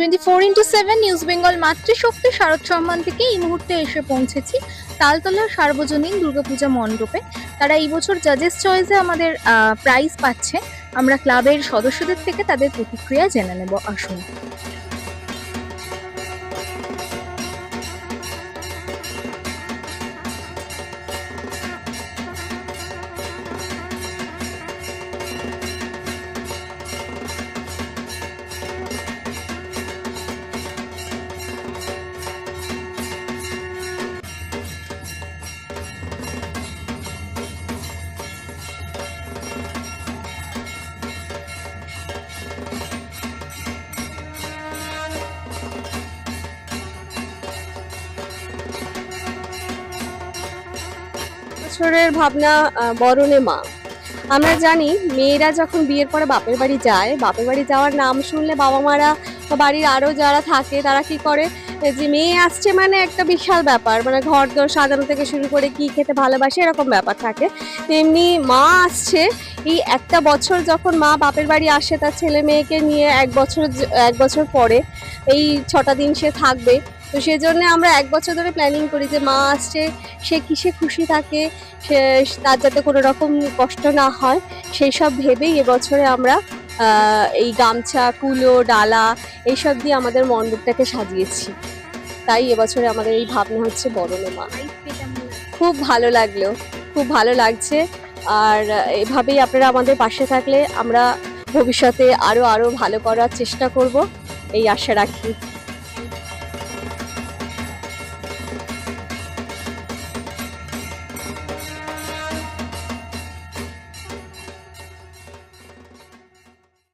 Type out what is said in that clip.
Twenty four into seven news Bengal মাতৃশক্তি শারদ সম্মান থেকে এই মুহূর্তে এসে পৌঁছেছি। তালতলার সার্বজনীন দুর্গাপূজা মণ্ডপে। তারা এই বছর জাজেস চয়েসে আমাদের প্রাইজ পাচ্ছে। আমরা ক্লাবের সদস্যদের থেকে তাদের প্রতিক্রিয়া জেনে নেব। আসুন। বছরের ভাবনা বরণে মা। আমরা জানি মেয়েরা যখন বিয়ের পরে বাপের বাড়ি যায়, বাপের বাড়ি যাওয়ার নাম শুনলে বাবা মারা বা বাড়ির আরও যারা থাকে তারা কি করে? যে মেয়ে আসছে মানে একটা বিশাল ব্যাপার মানে ঘর দর সাজানো থেকে শুরু করে কি খেতে ভালোবাসে এরকম ব্যাপার থাকে। তেমনি মা আসছে এই একটা বছর যখন মা বাপের বাড়ি আসে তার ছেলে মেয়েকে নিয়ে এক বছর এক বছর পরে এই ছটা দিন সে থাকবে তো সেজন্য আমরা এক বছর ধরে প্ল্যানিং করি যে মা আসছে সে কিসে খুশি থাকে সে তার যাতে কোনো রকম কষ্ট না হয় সেই সব ভেবেই এবছরে আমরা এই গামছা কুলো ডালা এইসব দিয়ে আমাদের মণ্ডপটাকে সাজিয়েছি। তাই এবছরে আমাদের এই ভাবনা হচ্ছে বরণে মা খুব ভালো লাগল খুব ভালো লাগছে। আর এভাবেই আপনারা আমাদের পাশে থাকলে আমরা ভবিষ্যতে আরও আরও ভালো করার চেষ্টা করব। এই আশা রাখি।